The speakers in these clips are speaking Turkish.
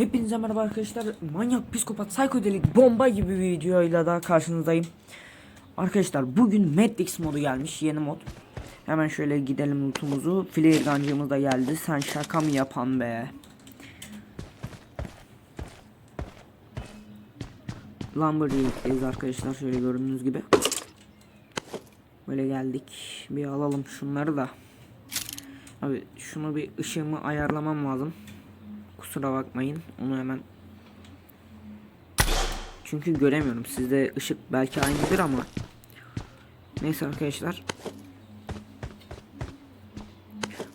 Hepinize merhaba arkadaşlar. Manyak, psikopat, psikodelik, bomba gibi bir videoyla da karşınızdayım. Arkadaşlar bugün Matrix modu gelmiş. Yeni mod. Hemen şöyle gidelim lootumuzu. Flare gancığımız da geldi. Sen şaka mı yapan be? Lumberjack'teyiz arkadaşlar. Şöyle gördüğünüz gibi. Böyle geldik. Bir alalım şunları da. Abi şunu bir ışığımı ayarlamam lazım. Kusura bakmayın. Onu hemen çünkü göremiyorum. Sizde ışık belki aynıdır ama neyse arkadaşlar.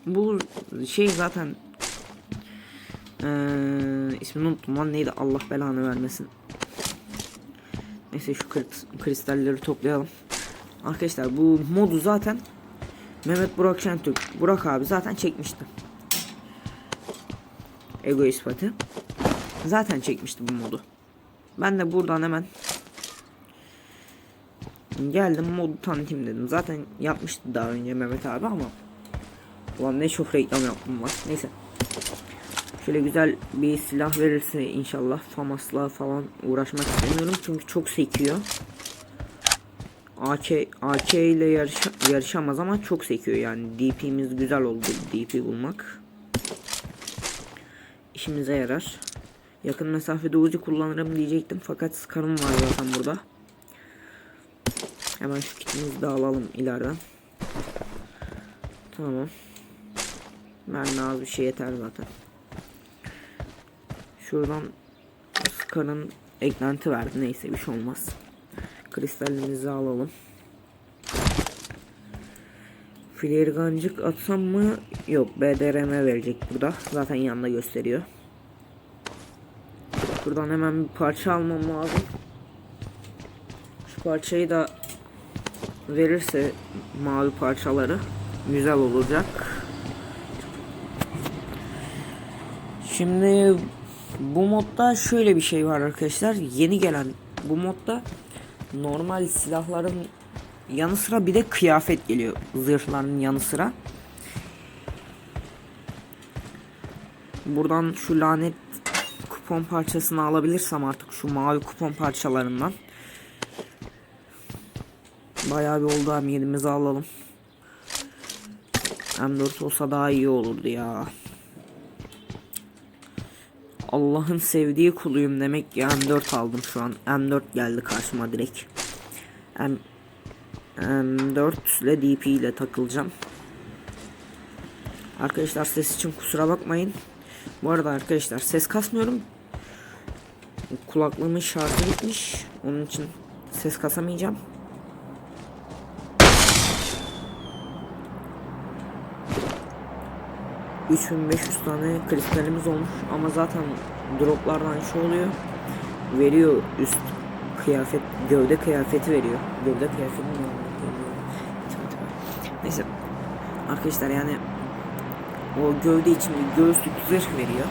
Bu şey zaten ee, ismini unuttum lan neydi Allah belanı vermesin. Neyse şu kristalleri toplayalım. Arkadaşlar bu modu zaten Mehmet Burak Şentürk Burak abi zaten çekmişti. Ego ispatı. Zaten çekmişti bu modu. Ben de buradan hemen geldim modu tanıtayım dedim. Zaten yapmıştı daha önce Mehmet abi ama Ulan ne çok reklam yaptım var. Neyse. Şöyle güzel bir silah verirse inşallah FAMAS'la falan uğraşmak istemiyorum çünkü çok sekiyor. AK, AK ile yarış, yarışamaz ama çok sekiyor yani DP'miz güzel oldu DP bulmak işimize yarar. Yakın mesafede Uzi kullanırım diyecektim fakat Scar'ım var zaten burada. Hemen şu kitimizi de alalım ileriden. Tamam. Mermi az bir şey yeter zaten. Şuradan Scar'ın eklenti verdi. Neyse bir şey olmaz. Kristalimizi alalım. Filirgancık atsam mı? Yok BDRM verecek burada. Zaten yanında gösteriyor. Buradan hemen bir parça almam lazım. Şu parçayı da verirse mavi parçaları güzel olacak. Şimdi bu modda şöyle bir şey var arkadaşlar. Yeni gelen bu modda normal silahların yanı sıra bir de kıyafet geliyor. Zırhların yanı sıra. Buradan şu lanet kupon parçasını alabilirsem artık şu mavi kupon parçalarından. Bayağı bir oldu hem yerimizi alalım. M4 olsa daha iyi olurdu ya. Allah'ın sevdiği kuluyum demek ki M4 aldım şu an. M4 geldi karşıma direkt. M M4 ile DP ile takılacağım. Arkadaşlar ses için kusura bakmayın. Bu arada arkadaşlar ses kasmıyorum. Kulaklığımın şarjı bitmiş. Onun için ses kasamayacağım. ...3500 tane kristalimiz olmuş ama zaten droplardan şu oluyor veriyor üst kıyafet gövde kıyafeti veriyor gövde kıyafeti mi neyse arkadaşlar yani o gövde için bir göğüslük zırh veriyor.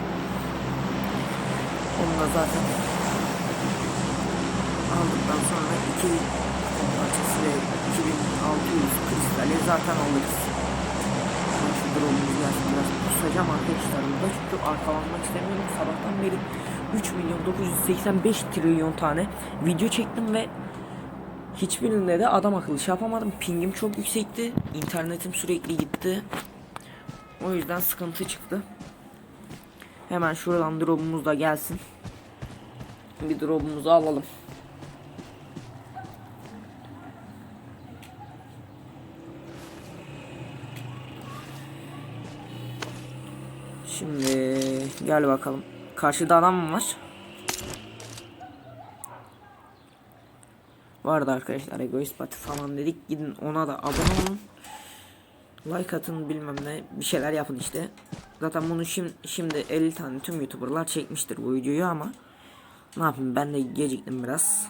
Onu da zaten aldıktan sonra 2 parçası ve 2600 kristali zaten alırız. Şu drone'umuz gelsin biraz kusacağım arkadaşlar burada. Çünkü arkalanmak istemiyorum. Sabahtan beri 3 milyon 985 trilyon tane video çektim ve hiçbirinde de adam akıllı şey yapamadım. Pingim çok yüksekti. internetim sürekli gitti. O yüzden sıkıntı çıktı. Hemen şuradan drop'umuz da gelsin. Bir drop'umuzu alalım. Şimdi gel bakalım. Karşıda adam mı var? Vardı arkadaşlar egoist pati falan dedik. Gidin ona da abone olun. Like atın bilmem ne bir şeyler yapın işte. Zaten bunu şimdi, şimdi 50 tane tüm youtuberlar çekmiştir bu videoyu ama ne yapayım ben de geciktim biraz.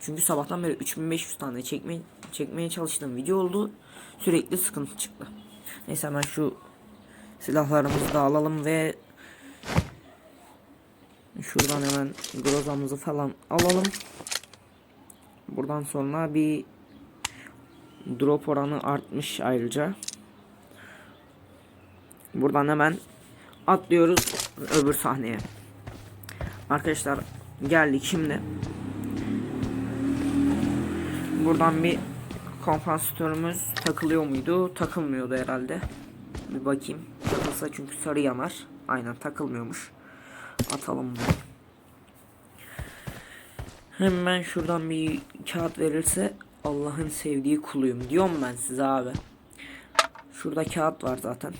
Çünkü sabahtan beri 3500 tane çekmeye, çekmeye çalıştığım video oldu. Sürekli sıkıntı çıktı. Neyse hemen şu silahlarımızı da alalım ve Şuradan hemen grozamızı falan alalım. Buradan sonra bir drop oranı artmış ayrıca. Buradan hemen atlıyoruz öbür sahneye. Arkadaşlar geldik şimdi. Buradan bir kompansatörümüz takılıyor muydu? Takılmıyordu herhalde. Bir bakayım. Takılsa çünkü sarı yanar. Aynen takılmıyormuş. Atalım bunu. Hemen şuradan bir kağıt verirse Allah'ın sevdiği kuluyum diyorum ben size abi. Şurada kağıt var zaten.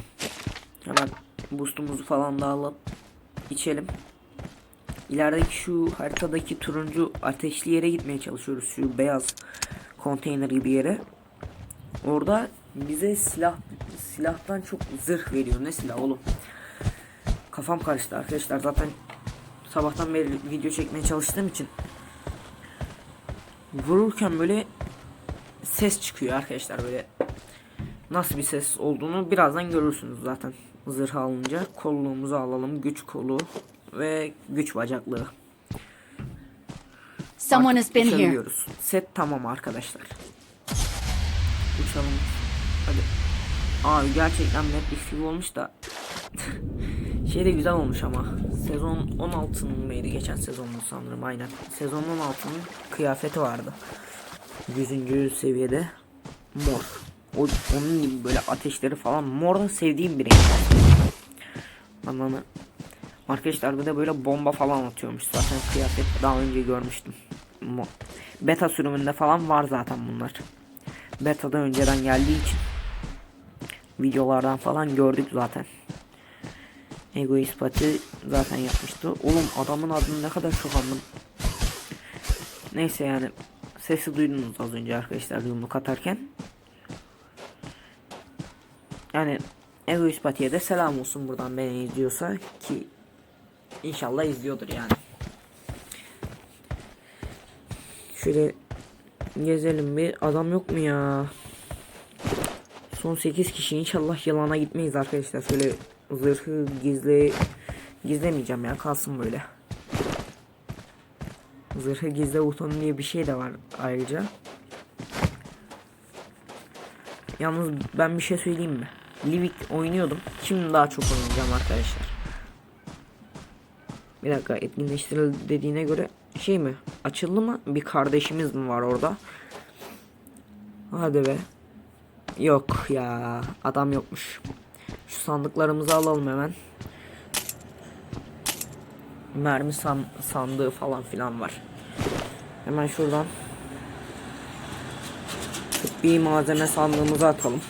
Hemen boostumuzu falan da alıp içelim. İlerideki şu haritadaki turuncu ateşli yere gitmeye çalışıyoruz. Şu beyaz konteyner gibi yere. Orada bize silah silahtan çok zırh veriyor. Ne silah oğlum? Kafam karıştı arkadaşlar. Zaten sabahtan beri video çekmeye çalıştığım için vururken böyle ses çıkıyor arkadaşlar böyle nasıl bir ses olduğunu birazdan görürsünüz zaten zırh alınca. Kolluğumuzu alalım güç kolu ve güç bacaklığı. Someone has been here. set tamam arkadaşlar. Uçalım. Hadi. Abi gerçekten Netflix gibi olmuş da. Şey de güzel olmuş ama sezon 16'nın mıydı? Geçen sezonun sanırım? Aynen. Sezon 16'nın kıyafeti vardı. 100. seviyede mor. O, onun gibi böyle ateşleri falan. Mor sevdiğim bir renk. Anlamı arkadaşlar bir de böyle bomba falan atıyormuş. Zaten kıyafet daha önce görmüştüm. Beta sürümünde falan var zaten bunlar. Beta'da önceden geldiği için videolardan falan gördük zaten Egoist Pati zaten yapmıştı. Oğlum adamın adını ne kadar çok anladım. Neyse yani sesi duydunuz az önce arkadaşlar yumruk atarken. Yani Egoist Pati'ye de selam olsun buradan beni izliyorsa ki inşallah izliyordur yani. Şöyle gezelim bir adam yok mu ya? Son 8 kişi inşallah yılana gitmeyiz arkadaşlar. Şöyle zırhı gizli gizlemeyeceğim ya kalsın böyle. Zırhı gizle butonu diye bir şey de var ayrıca. Yalnız ben bir şey söyleyeyim mi? Livik oynuyordum. Şimdi daha çok oynayacağım arkadaşlar. Bir dakika etkinleştirildi dediğine göre şey mi? Açıldı mı? Bir kardeşimiz mi var orada? Hadi be. Yok ya. Adam yokmuş. Şu sandıklarımızı alalım hemen. Mermi san sandığı falan filan var. Hemen şuradan bir malzeme sandığımızı atalım.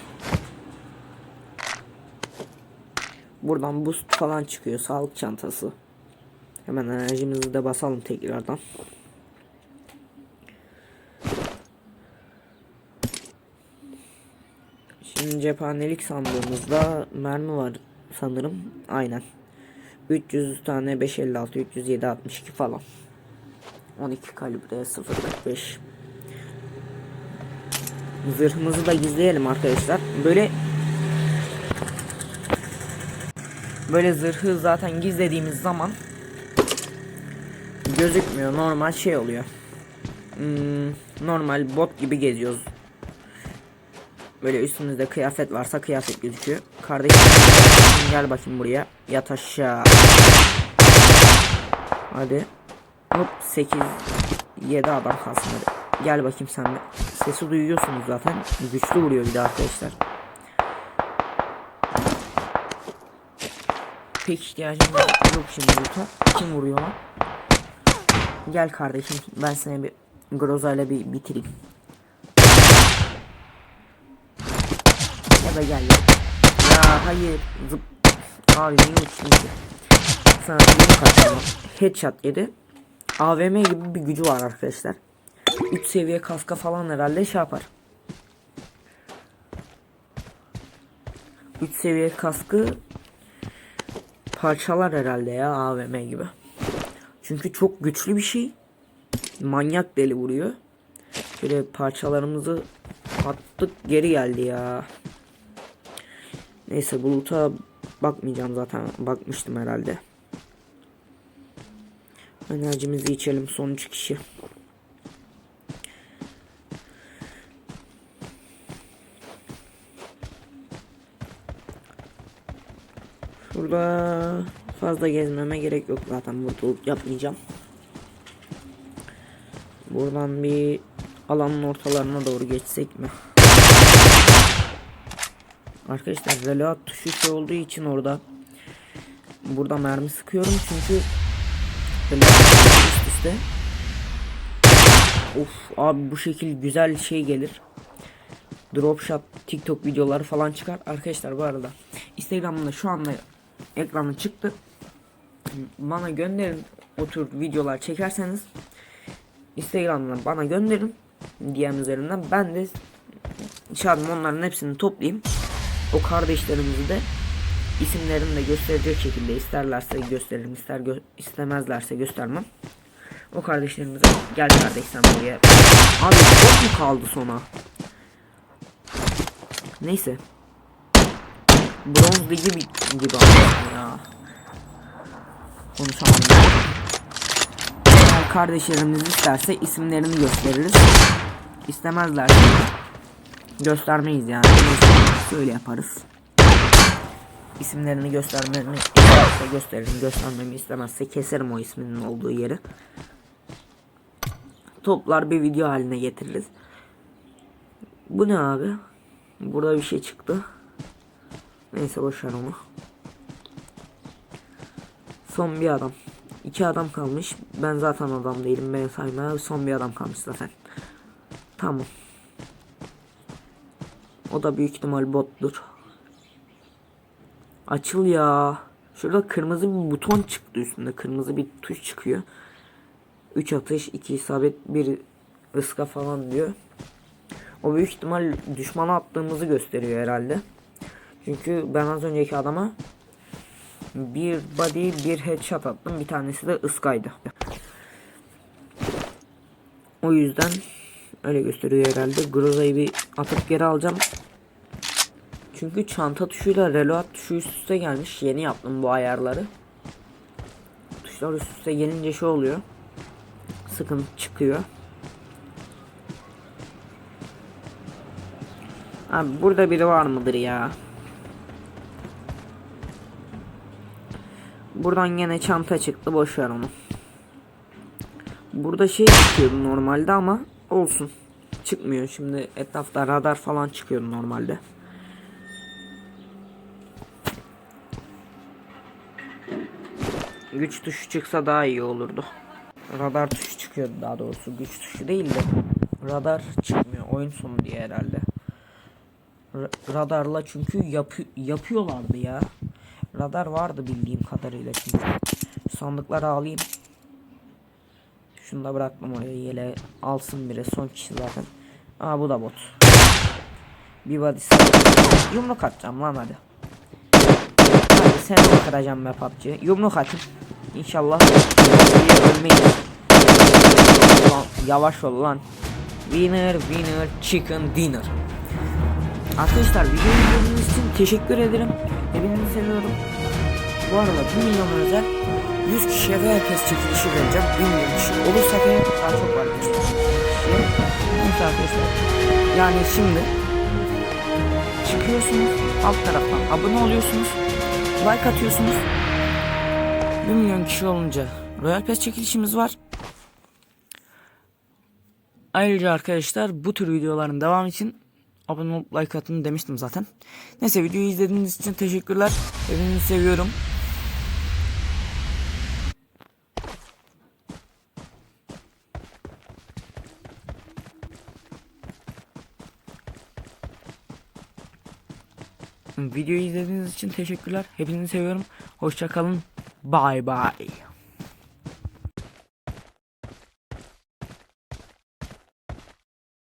Buradan boost falan çıkıyor. Sağlık çantası. Hemen enerjimizi de basalım tekrardan. Cephanelik sandığımızda mermi var sanırım. Aynen. 300 tane 556, 307, 62 falan. 12 kalibre 0.45. Zırhımızı da gizleyelim arkadaşlar. Böyle Böyle zırhı zaten gizlediğimiz zaman gözükmüyor. Normal şey oluyor. Hmm, normal bot gibi geziyoruz. Böyle üstümüzde kıyafet varsa kıyafet gözüküyor. Kardeşim gel bakayım buraya. Yat aşağı. Hadi. Hop 8 7 adam kalsın hadi. Gel bakayım sen de. Sesi duyuyorsunuz zaten. Güçlü vuruyor bir de arkadaşlar. Pek ihtiyacım yok şimdi luta. Kim vuruyor lan? Gel kardeşim ben seni bir Groza ile bir bitireyim. Ya da gel ya. Ya hayır. Zıp. Abi niye uçtun ki? Sana bir kaçırma. Headshot yedi. AVM gibi bir gücü var arkadaşlar. 3 seviye kaska falan herhalde şey yapar. 3 seviye kaskı parçalar herhalde ya AVM gibi. Çünkü çok güçlü bir şey. Manyak deli vuruyor. Şöyle parçalarımızı attık geri geldi ya. Neyse buluta bakmayacağım zaten. Bakmıştım herhalde. Enerjimizi içelim son 3 kişi. Şurada Fazla gezmeme gerek yok zaten burada yapmayacağım. Buradan bir alanın ortalarına doğru geçsek mi? Arkadaşlar reload tuşu şey olduğu için orada burada mermi sıkıyorum çünkü üst üste. Of abi bu şekil güzel şey gelir. Drop shot TikTok videoları falan çıkar. Arkadaşlar bu arada Instagram'da şu anda ekranı çıktı. Bana gönderin o tür videolar çekerseniz Instagram'dan bana gönderin DM üzerinden ben de inşallah onların hepsini toplayayım. O kardeşlerimizi de isimlerini de gösterecek şekilde isterlerse gösteririm ister gö istemezlerse göstermem. O kardeşlerimize gel kardeş sen buraya. Abi çok mu kaldı sona? Neyse. Bronz ligi gibi ya. Konuşamadım. Eğer kardeşlerimiz isterse isimlerini gösteririz. İstemezlerse göstermeyiz yani. Şöyle yaparız. İsimlerini göstermemi isterse gösteririm. Göstermemi istemezse keserim o isminin olduğu yeri. Toplar bir video haline getiririz. Bu ne abi? Burada bir şey çıktı. Neyse boşver onu. Son bir adam. İki adam kalmış. Ben zaten adam değilim. Ben sayma. Son bir adam kalmış zaten. Tamam. O da büyük ihtimal bottur. Açıl ya. Şurada kırmızı bir buton çıktı üstünde. Kırmızı bir tuş çıkıyor. 3 atış, 2 isabet, 1 ıska falan diyor. O büyük ihtimal düşmana attığımızı gösteriyor herhalde. Çünkü ben az önceki adama bir body bir headshot attım. Bir tanesi de ıskaydı. O yüzden öyle gösteriyor herhalde. Groza'yı bir atıp geri alacağım. Çünkü çanta tuşuyla reload tuşu üst üste gelmiş. Yeni yaptım bu ayarları. Tuşlar üst üste gelince şey oluyor. Sıkıntı çıkıyor. Abi burada biri var mıdır ya? Buradan gene çanta çıktı boş ver onu. Burada şey çıkıyordu normalde ama olsun. Çıkmıyor şimdi etrafta radar falan çıkıyor normalde. Güç tuşu çıksa daha iyi olurdu. Radar tuşu çıkıyordu daha doğrusu. Güç tuşu değil de radar çıkmıyor. Oyun sonu diye herhalde. Ra- radarla çünkü yapı yapıyorlardı ya. Radar vardı bildiğim kadarıyla çünkü. Sandıkları alayım. Şunu da bıraktım oraya yele alsın biri son kişi zaten. Aa bu da bot. Bir body Yumruk atacağım lan hadi. Sen de kıracağım be PUBG. Yumruk atayım. İnşallah ölmeyiz. Yavaş ol lan. Winner winner chicken dinner. Arkadaşlar videoyu izlediğiniz için teşekkür ederim. Hepinizi seviyorum. Bu arada 1 milyon özel 100 kişiye ve herkes çekilişi vereceğim. 1 milyon kişi olursa eğer daha çok var. Neyse arkadaşlar. Yani şimdi çıkıyorsunuz alt taraftan abone oluyorsunuz. Like atıyorsunuz. 1 milyon kişi olunca Royal Pass çekilişimiz var. Ayrıca arkadaşlar bu tür videoların devamı için abone olup like atın demiştim zaten. Neyse videoyu izlediğiniz için teşekkürler. Hepinizi seviyorum. Videoyu izlediğiniz için teşekkürler. Hepinizi seviyorum. Hoşça kalın. Bye bye.